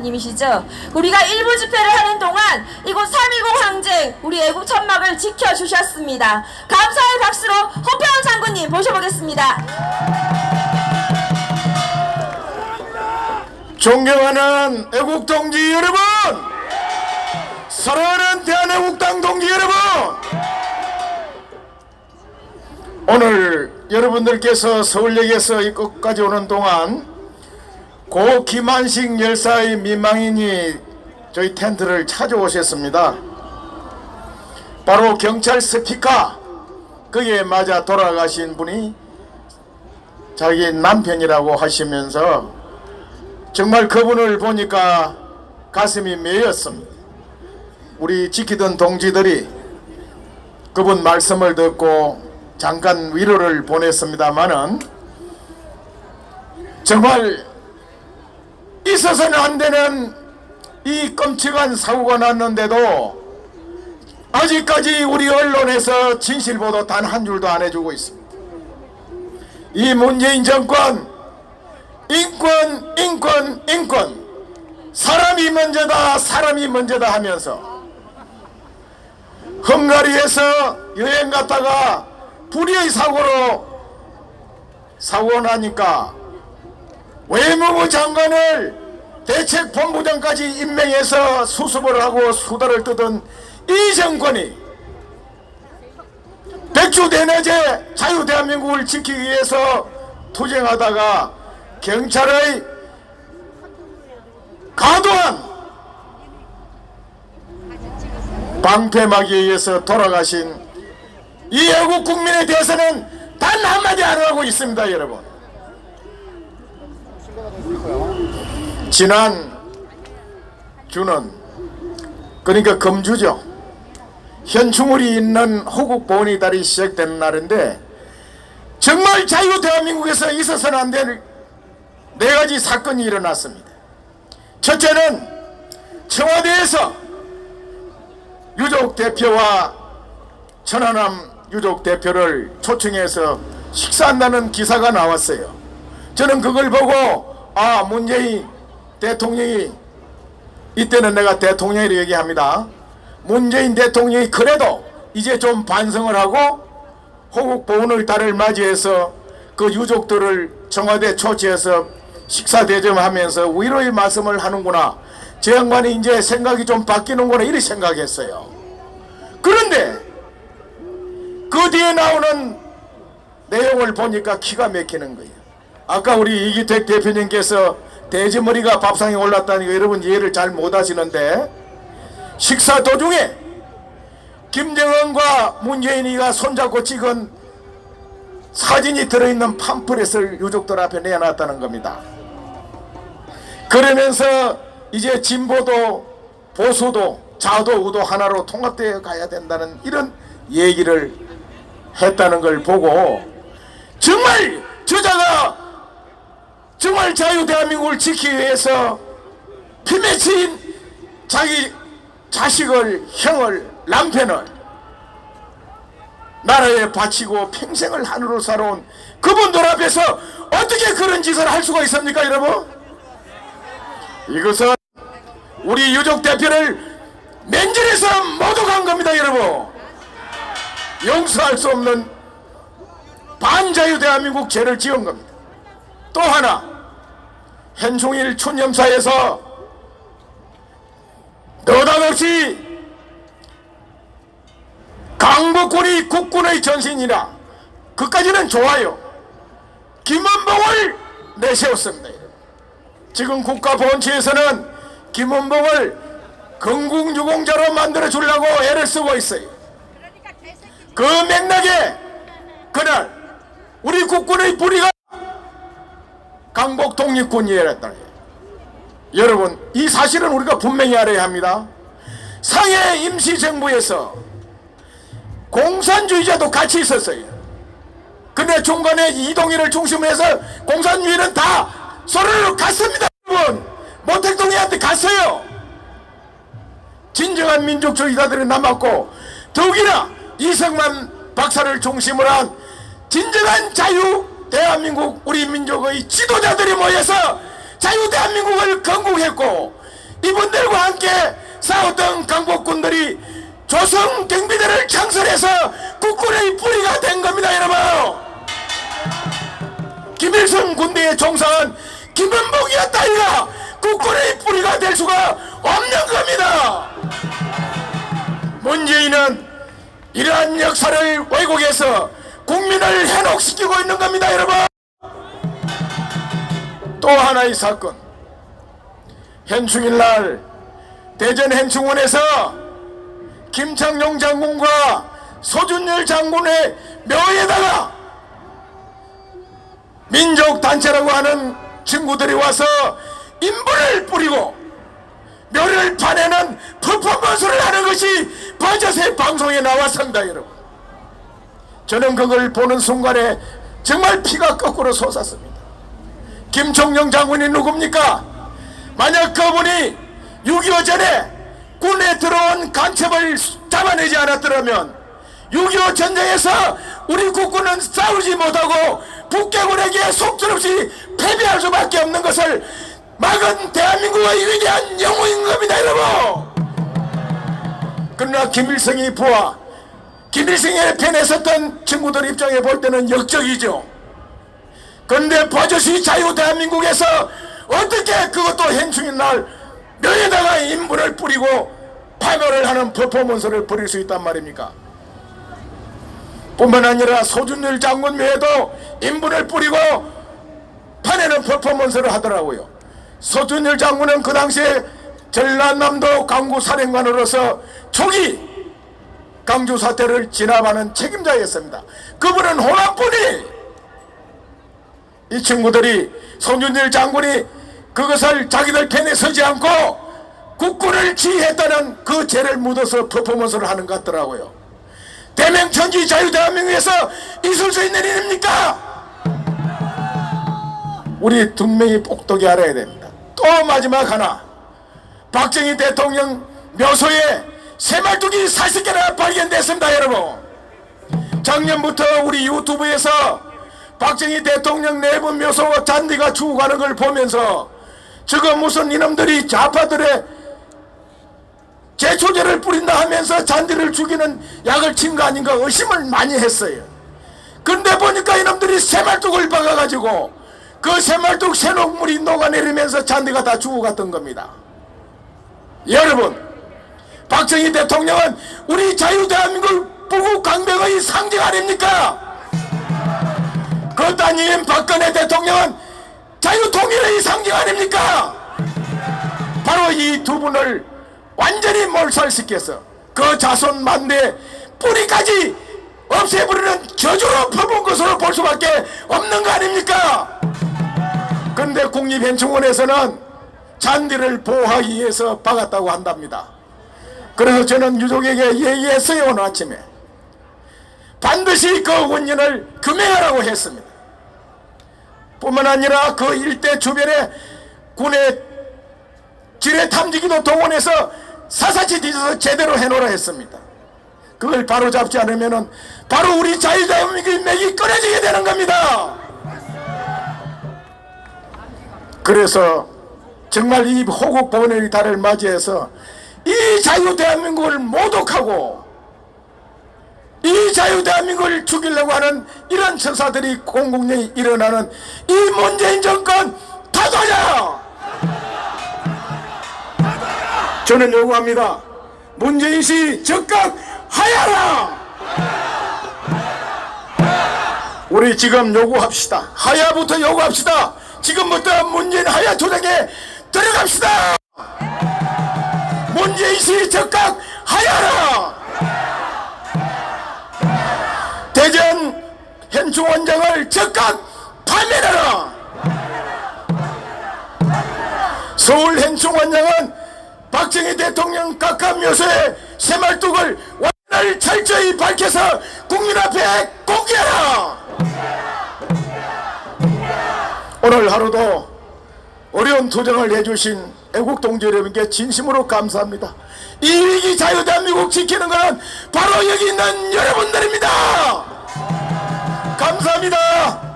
님이시죠? 우리가 일부 집회를 하는 동안 이곳 3.20 항쟁 우리 애국 천막을 지켜주셨습니다. 감사의 박수로 허평 장군님 모셔보겠습니다. 존경하는 애국 동지 여러분, 사랑하는 대한애국당 동지 여러분, 오늘 여러분들께서 서울역에서 이곳까지 오는 동안 고 김한식 열사의 민망인이 저희 텐트를 찾아오셨습니다. 바로 경찰 스피커 그에 맞아 돌아가신 분이 자기 남편이라고 하시면서 정말 그분을 보니까 가슴이 메였습니다. 우리 지키던 동지들이 그분 말씀을 듣고 잠깐 위로를 보냈습니다마는 정말 있어서는 안 되는 이 끔찍한 사고가 났는데도 아직까지 우리 언론에서 진실 보도 단 한 줄도 안 해주고 있습니다. 이 문재인 정권 인권, 인권, 인권. 사람이 먼저다, 사람이 먼저다 하면서 헝가리에서 여행 갔다가 불의의 사고로 사고 나니까 외무부 장관을 대책본부장까지 임명해서 수습을 하고 수다를 뜨던 이 정권이 백주대낮에 자유대한민국을 지키기 위해서 투쟁하다가 경찰의 과도한 방패막에 의해서 돌아가신 이 애국 국민에 대해서는 단 한마디 안 하고 있습니다 여러분 지난 주는 그러니까 금주죠 현충일이 있는 호국 보훈의 달이 시작되는 날인데 정말 자유 대한민국에서 있어서는 안 될 네 가지 사건이 일어났습니다. 첫째는 청와대에서 유족 대표와 천안함 유족 대표를 초청해서 식사한다는 기사가 나왔어요. 저는 그걸 보고 아 문재인 대통령이 이때는 내가 대통령이라고 얘기합니다. 문재인 대통령이 그래도 이제 좀 반성을 하고 호국 보훈의 달을 맞이해서 그 유족들을 청와대 초치해서 식사 대접하면서 위로의 말씀을 하는구나. 제 양반이 이제 생각이 좀 바뀌는구나 이렇게 생각했어요. 그런데 그 뒤에 나오는 내용을 보니까 기가 막히는 거예요. 아까 우리 이기택 대표님께서 돼지머리가 밥상에 올랐다니까 여러분 이해를 잘 못하시는데 식사 도중에 김정은과 문재인이가 손잡고 찍은 사진이 들어있는 팜플렛을 유족들 앞에 내놨다는 겁니다. 그러면서 이제 진보도 보수도 좌도 우도 하나로 통합되어 가야 된다는 이런 얘기를 했다는 걸 보고 정말 정말 자유 대한민국을 지키기 위해서 피맺힌 자기 자식을 형을 남편을 나라에 바치고 평생을 하늘로 살아온 그분들 앞에서 어떻게 그런 짓을 할 수가 있습니까 여러분? 이것은 우리 유족 대표를 맨질에서 모독한 겁니다 여러분. 용서할 수 없는 반자유 대한민국 죄를 지은 겁니다. 또 하나 현충일 춘념사에서 느닷없이 강복군이 국군의 전신이라 그까지는 좋아요. 김원봉을 내세웠습니다. 지금 국가보훈처에서는 김원봉을 건국유공자로 만들어 주려고 애를 쓰고 있어요. 그 맥락에 그날 우리 국군의 불의가 강복 독립군이었다. 여러분 이 사실은 우리가 분명히 알아야 합니다. 상해 임시정부에서 공산주의자도 같이 있었어요. 근데 중간에 이동희를 중심으로 해서 공산주의는 다 소리로 갔습니다. 여러분 모택동이한테 갔어요. 진정한 민족주의자들이 남았고 더욱이나 이승만 박사를 중심으로 한 진정한 자유 대한민국 우리 민족의 지도자들이 모여서 자유 대한민국을 건국했고 이분들과 함께 싸웠던 강복군들이 조성 경비대를 창설해서 국군의 뿌리가 된 겁니다 여러분. 김일성 군대의 총상은 김은복이었다 이가 국군의 뿌리가 될 수가 없는 겁니다. 문재인은 이러한 역사를 왜곡해서 국민을 해독시키고 있는 겁니다 여러분. 또 하나의 사건. 현충일날 대전 현충원에서 김창룡 장군과 소준열 장군의 묘에다가 민족 단체라고 하는 친구들이 와서 인분을 뿌리고 묘를 파내는 퍼포먼스를 하는 것이 버젓의 방송에 나왔습니다 여러분 저는 그걸 보는 순간에 정말 피가 거꾸로 솟았습니다 김총영 장군이 누굽니까? 만약 그분이 6.25 전에 군에 들어온 간첩을 잡아내지 않았더라면 6.25 전쟁에서 우리 국군은 싸우지 못하고 북괴군에게 속절없이 패배할 수밖에 없는 것을 막은 대한민국의 위대한 영웅인 겁니다 여러분 그러나 김일성이 부하 김일성의 편에 섰던 친구들 입장에 볼 때는 역적이죠 근데 버젓이 자유 대한민국에서 어떻게 그것도 현충인 날 묘에다가 인분을 뿌리고 파멸을 하는 퍼포먼스를 벌일 수 있단 말입니까? 뿐만 아니라 소준열 장군 묘에도 인분을 뿌리고 파내는 퍼포먼스를 하더라고요. 소준열 장군은 그 당시에 전라남도 강구 사령관으로서 초기 강주 사태를 진압하는 책임자였습니다. 그분은 호남분이 이 친구들이 손준일 장군이 그것을 자기들 편에 서지 않고 국군을 지휘했다는 그 죄를 묻어서 퍼포먼스를 하는 것 같더라고요. 대명천지 자유대한민국에서 있을 수 있는 일입니까? 우리 분명히 똑똑히 알아야 됩니다. 또 마지막 하나. 박정희 대통령 묘소에 새말뚝이 40개나 발견됐습니다, 여러분. 작년부터 우리 유튜브에서 박정희 대통령 내분 묘소 잔디가 죽어가는 걸 보면서 저거 무슨 이놈들이 좌파들의 제초제를 뿌린다 하면서 잔디를 죽이는 약을 친 거 아닌가 의심을 많이 했어요. 근데 보니까 이놈들이 새말뚝을 박아가지고 그 새말뚝 새녹물이 녹아내리면서 잔디가 다 죽어갔던 겁니다. 여러분, 박정희 대통령은 우리 자유대한민국 부국 강백의 상징 아닙니까? 그것도 아닌 박근혜 대통령은 자유통일의 상징 아닙니까? 바로 이 두 분을 완전히 몰살시켜서 그 자손 만대 뿌리까지 없애버리는 저주로 퍼본 것으로 볼 수밖에 없는 거 아닙니까? 근데 국립현충원에서는 잔디를 보호하기 위해서 박았다고 한답니다. 그래서 저는 유족에게 얘기했어요 오늘 아침에 반드시 그 원인을 규명하라고 했습니다. 뿐만 아니라 그 일대 주변에 군의 지뢰 탐지기도 동원해서 사사치 뒤져서 제대로 해놓으라 했습니다. 그걸 바로 잡지 않으면 바로 우리 자유대한민국의 맥이 끊어지게 되는 겁니다. 그래서 정말 이 호국 번의 달을 맞이해서 이 자유 대한민국을 모독하고 이 자유 대한민국을 죽이려고 하는 이런 천사들이 공공연히 일어나는 이 문재인 정권 타도하자! 저는 요구합니다. 문재인 씨 즉각 하야라! 우리 지금 요구합시다. 하야부터 요구합시다. 지금부터 문재인 하야 조작에 들어갑시다. 문재인 씨 즉각 하야라! 대전 현충원장을 즉각 파면하라! 서울 현충원장은 박정희 대통령 각각 묘소에 새말뚝을 완전히 철저히 밝혀서 국민 앞에 공개하라! 오늘 하루도 어려운 투쟁을 해주신 애국 동지 여러분께 진심으로 감사합니다. 이 위기 자유 대한민국 지키는 것은 바로 여기 있는 여러분들입니다. 감사합니다.